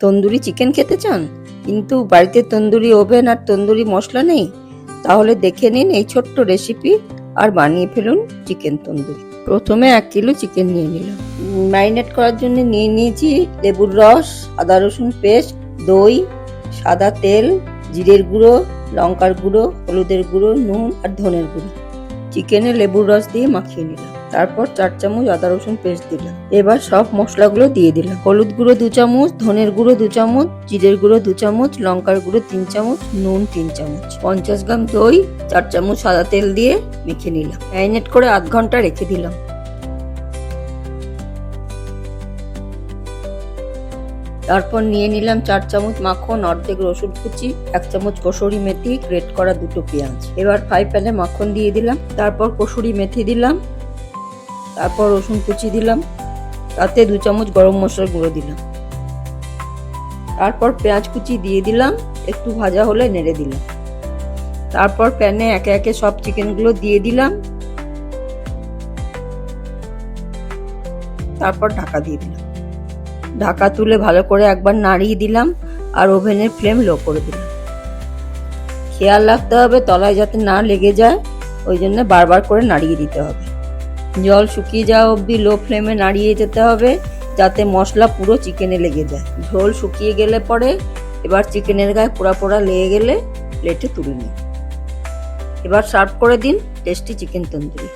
Tandoori chicken খেতে চান? কিন্তু বাড়িতে তন্দুরি ওভেন আর তন্দুরি মশলা নেই। তাহলে দেখে নিন এই ছোট্ট রেসিপি আর বানিয়ে ফেলুন চিকেন তন্দুরি। প্রথমে এক কিলো চিকেন নিয়ে নিলাম। ম্যারিনেট করার জন্য নিয়ে নিয়েছি লেবুর রস, আদা রসুন পেস্ট দই, সাদা তেল, জিরের গুঁড়ো, লঙ্কার গুঁড়ো, হলুদের গুঁড়ো, নুন আর ধনের গুঁড়ো। চিকেনে লেবুর রস দিয়ে মাখিয়ে নিলাম। তারপর চার চামচ আদা রসুন পেস্ট দিলাম। এবার সব মশলাগুলো দিয়ে দিলাম। হলুদ গুঁড়ো দু চামচ, ধনের গুঁড়ো দু চামচ, জিরের গুঁড়ো দু চামচ, লঙ্কার গুঁড়ো তিন চামচ, নুন তিন চামচ। পঞ্চাশ গ্রাম দই, চার চামচ সাদা তেল দিয়ে মেখে নিলাম। ম্যারিনেট করে আধ ঘণ্টা রেখে দিলাম। তারপর নিয়ে নিলাম চার চামচ মাখন, অর্ধেক রসুন কুচি, এক চামচ কসুরি মেথি, গ্রেট করা দুটো পেঁয়াজ। এবার ফ্রাই প্যানে মাখন দিয়ে দিলাম, তারপর কসুরি মেথি দিলাম, তারপর রসুন কুচি দিলাম, তাতে দু চামচ গরম মশলার গুঁড়ো দিলাম। তারপর পেঁয়াজ কুচি দিয়ে দিলাম, একটু ভাজা হলে নেড়ে দিলাম। তারপর প্যানে একে একে সব চিকেনগুলো দিয়ে দিলাম। তারপর ঢাকা দিয়ে দিলাম। ঢাকা তুলে ভালো করে একবার নাড়িয়ে দিলাম আর ওভেনের ফ্লেম লো করে দিলাম। খেয়াল রাখতে হবে তলায় যাতে না লেগে যায়, ওই জন্য বারবার করে নাড়িয়ে দিতে হবে। জল শুকিয়ে যাওয়া অবধি লো ফ্লেমে নাড়িয়ে যেতে হবে, যাতে মশলা পুরো চিকেনে লেগে যায়। ঝোল শুকিয়ে গেলে পরে এবার চিকেনের গায়ে পোড়া পোড়া লেগে গেলে প্লেটে তুলে নিন। এবার সার্ভ করে দিন টেস্টি চিকেন তন্দুরি।